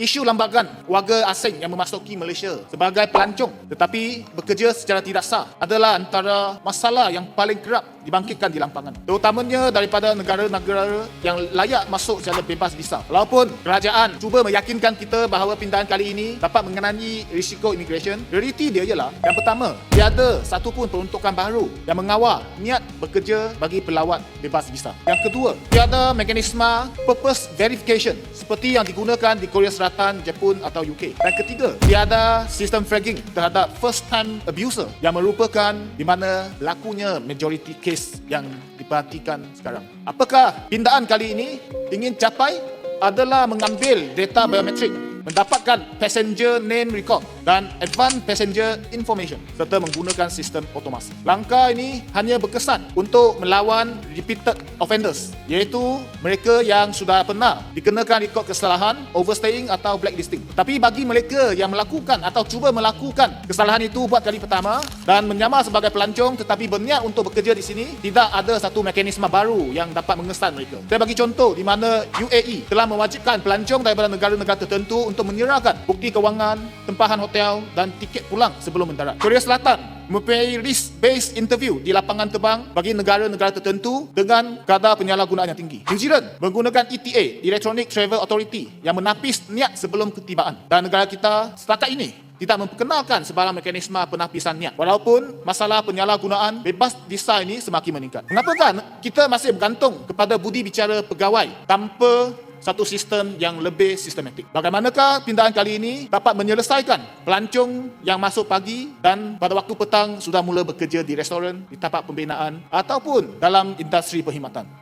isu lambakan warga asing yang memasuki Malaysia sebagai pelancong tetapi bekerja secara tidak sah adalah antara masalah yang paling kerap dibangkitkan di lampangan. Terutamanya daripada negara-negara yang layak masuk secara bebas visa. Walaupun kerajaan cuba meyakinkan kita bahawa pindahan kali ini dapat mengenai risiko immigration, realiti dia ialah yang pertama, tiada satu pun peruntukan baru yang mengawal niat bekerja bagi pelawat bebas visa. Yang kedua, tiada mekanisme purpose verification seperti yang digunakan di Korea Selatan, Jepun atau UK. Dan ketiga, tiada sistem fragging terhadap first time abuser yang merupakan di mana lakunya majority case yang diperhatikan sekarang. Apakah pindaan kali ini ingin capai adalah mengambil data biometrik mendapatkan passenger name record dan advanced passenger information serta menggunakan sistem otomasi. Langkah ini hanya berkesan untuk melawan repeated offenders iaitu mereka yang sudah pernah dikenakan rekod kesalahan, overstaying atau blacklisting. Tapi bagi mereka yang melakukan atau cuba melakukan kesalahan itu buat kali pertama dan menyamar sebagai pelancong tetapi berniat untuk bekerja di sini, tidak ada satu mekanisme baru yang dapat mengesan mereka. Saya bagi contoh di mana UAE telah mewajibkan pelancong daripada negara-negara tertentu untuk menyerahkan bukti kewangan, tempahan hotel dan tiket pulang sebelum mendarat. Korea Selatan mempunyai risk-based interview di lapangan terbang bagi negara-negara tertentu dengan kadar penyalahgunaan yang tinggi. New Zealand menggunakan ETA, Electronic Travel Authority, yang menapis niat sebelum ketibaan. Dan negara kita setakat ini tidak memperkenalkan sebarang mekanisme penapisan niat. Walaupun masalah penyalahgunaan bebas visa ini semakin meningkat. Mengapakah kita masih bergantung kepada budi bicara pegawai tanpa satu sistem yang lebih sistematik. Bagaimanakah pindahan kali ini dapat menyelesaikan pelancong yang masuk pagi dan pada waktu petang sudah mula bekerja di restoran, di tapak pembinaan ataupun dalam industri perkhidmatan.